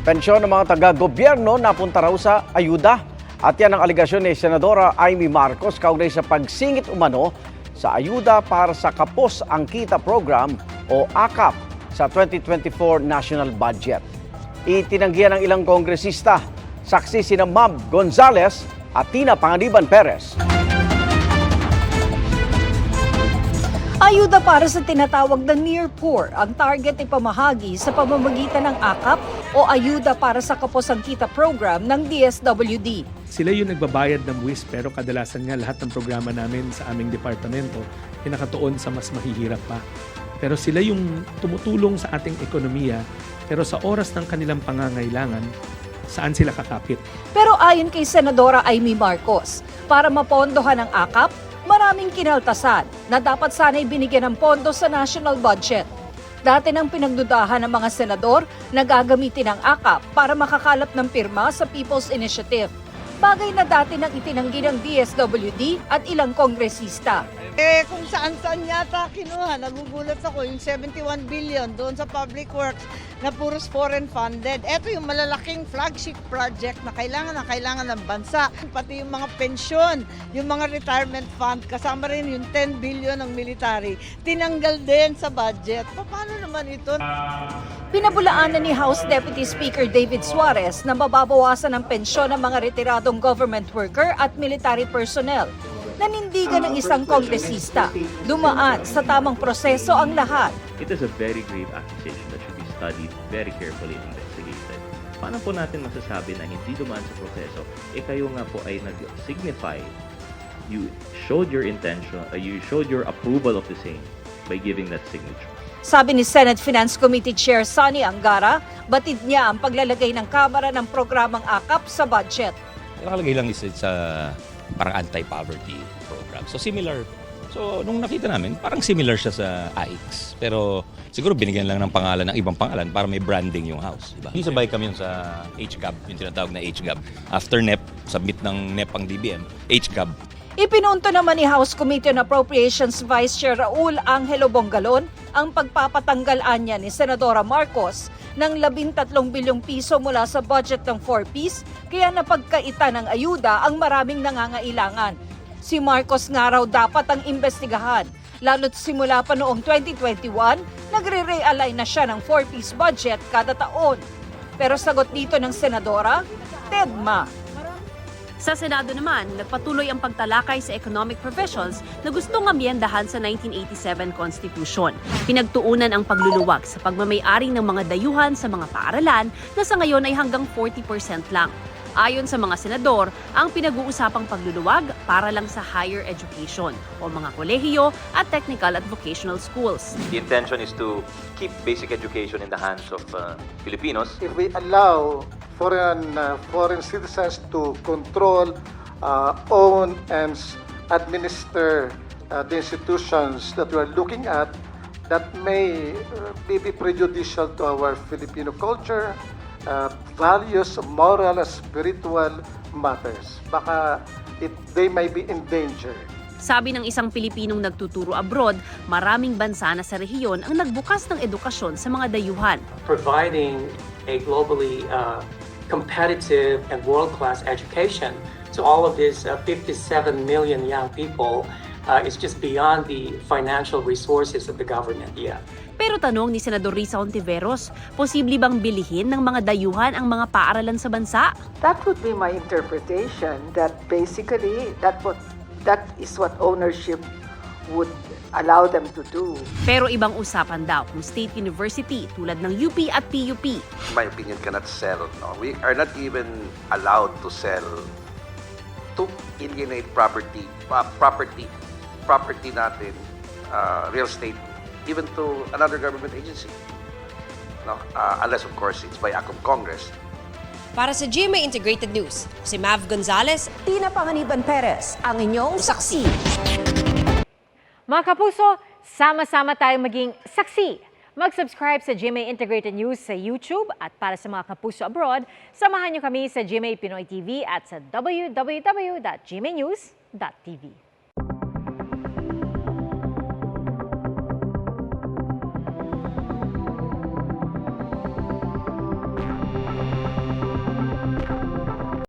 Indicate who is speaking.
Speaker 1: Pensyon ng mga taga-gobyerno napunta raw sa ayuda. At yan ang aligasyon ni Senadora Amy Marcos kaugnay sa pagsingit umano sa ayuda para sa Kapos ang Kita Program o AKAP sa 2024 National Budget. Itinanggihan ng ilang kongresista, saksi sina Mab Gonzales at Tina Panganiban Perez.
Speaker 2: Ayuda para sa tinatawag na near poor ang target ipamahagi sa pamamagitan ng AKAP o Ayuda para sa Kaposang Kita program ng DSWD.
Speaker 3: Sila yung nagbabayad ng buwis pero kadalasan nga lahat ng programa namin sa aming departamento pinakatuon sa mas mahihirap pa. Pero sila yung tumutulong sa ating ekonomiya pero sa oras ng kanilang pangangailangan, saan sila kakapit?
Speaker 2: Pero ayon kay Senadora Amy Marcos, para mapondohan ang AKAP, maraming kinaltasan na dapat sana'y binigyan ng pondo sa national budget. Dati nang pinagdudahan ng mga senador na gagamitin ang AKAP para makakalap ng pirma sa People's Initiative. Bagay na dati nang itinanggi ng DSWD at ilang kongresista.
Speaker 4: Eh, kung saan-saan yata kinuha, nagugulat ako, yung 71 billion doon sa public works na puros foreign funded. Ito yung malalaking flagship project na kailangan na kailangan ng bansa. Pati yung mga pensyon, yung mga retirement fund, kasama rin yung 10 billion ng military, tinanggal din sa budget. Pa- Paano naman ito?
Speaker 2: Pinabulaanan ni House Deputy Speaker David Suarez na mababawasan ang pensyon ng mga retiradong government worker at military personnel. Nanindigan ng isang kongresista. Dumaan sa tamang proseso ang lahat.
Speaker 5: It is a very grave accusation that should be studied very carefully and investigated. Paano po natin masasabi na hindi dumaan sa proseso? Eh kayo nga po ay nag-signify, you showed your intention, uh, you showed your approval of the same by giving that signature.
Speaker 2: Sabi ni Senate Finance Committee Chair Sonny Angara, batid niya ang paglalagay ng Kamara ng programang AKAP sa budget.
Speaker 6: Nakalagay lang is sa parang anti-poverty program. So similar. So nung nakita namin, parang similar siya sa AIX. Pero siguro binigyan lang ng pangalan ng ibang pangalan para may branding yung house. Diba? Yung sabay kami yun sa HGAB, yung tinatawag na HGAB. After NEP, submit ng NEP ang DBM, HGAB.
Speaker 2: Ipinunto naman ni House Committee on Appropriations Vice Chair Raul Angelo Bongalon ang pagpapatanggal anya ni Senadora Marcos ng 13 bilyong piso mula sa budget ng 4Ps kaya napagkaita ng ayuda ang maraming nangangailangan. Si Marcos nga raw dapat ang imbestigahan lalo't simula pa noong 2021 nagre-realign na siya ng 4Ps budget kada taon. Pero sagot dito ng Senadora, Tedma.
Speaker 7: Sa Senado naman, nagpatuloy ang pagtalakay sa economic provisions na gustong amyendahan sa 1987 Constitution. Pinagtuunan ang pagluluwag sa pagmamayari ng mga dayuhan sa mga paaralan na sa ngayon ay hanggang 40% lang. Ayon sa mga senador, ang pinag-uusapang pagluluwag para lang sa higher education o mga kolehiyo at technical at vocational schools.
Speaker 8: The intention is to keep basic education in the hands of uh, Filipinos.
Speaker 9: if we allow foreign uh, foreign citizens to control, uh, own, and administer uh, the institutions that we are looking at, that may uh, may be prejudicial to our Filipino culture, uh, values, moral, and spiritual matters. Baka it, they may be in danger.
Speaker 7: Sabi ng isang Pilipinong nagtuturo abroad, maraming bansa na sa rehiyon ang nagbukas ng edukasyon sa mga dayuhan.
Speaker 10: providing a globally uh, competitive and world-class education to all of these uh, 57 million young people uh, is just beyond the financial resources of the government yet.
Speaker 7: Pero tanong ni Senador Risa Ontiveros, posible bang bilihin ng mga dayuhan ang mga paaralan sa bansa?
Speaker 11: That would be my interpretation that basically that what that is what ownership would allow them to do.
Speaker 7: Pero ibang usapan daw kung state university tulad ng UP at PUP.
Speaker 12: my opinion, cannot sell. No? We are not even allowed to sell to alienate property, uh, property, property natin, uh, real estate, even to another government agency. No? Uh, unless, of course, it's by act of Congress.
Speaker 13: Para sa GMA Integrated News, si Mav Gonzalez,
Speaker 2: Tina Panganiban Perez, ang inyong saksi.
Speaker 14: Mga kapuso, sama-sama tayong maging saksi. Mag-subscribe sa GMA Integrated News sa YouTube at para sa mga kapuso abroad, samahan niyo kami sa GMA Pinoy TV at sa www.gmanews.tv.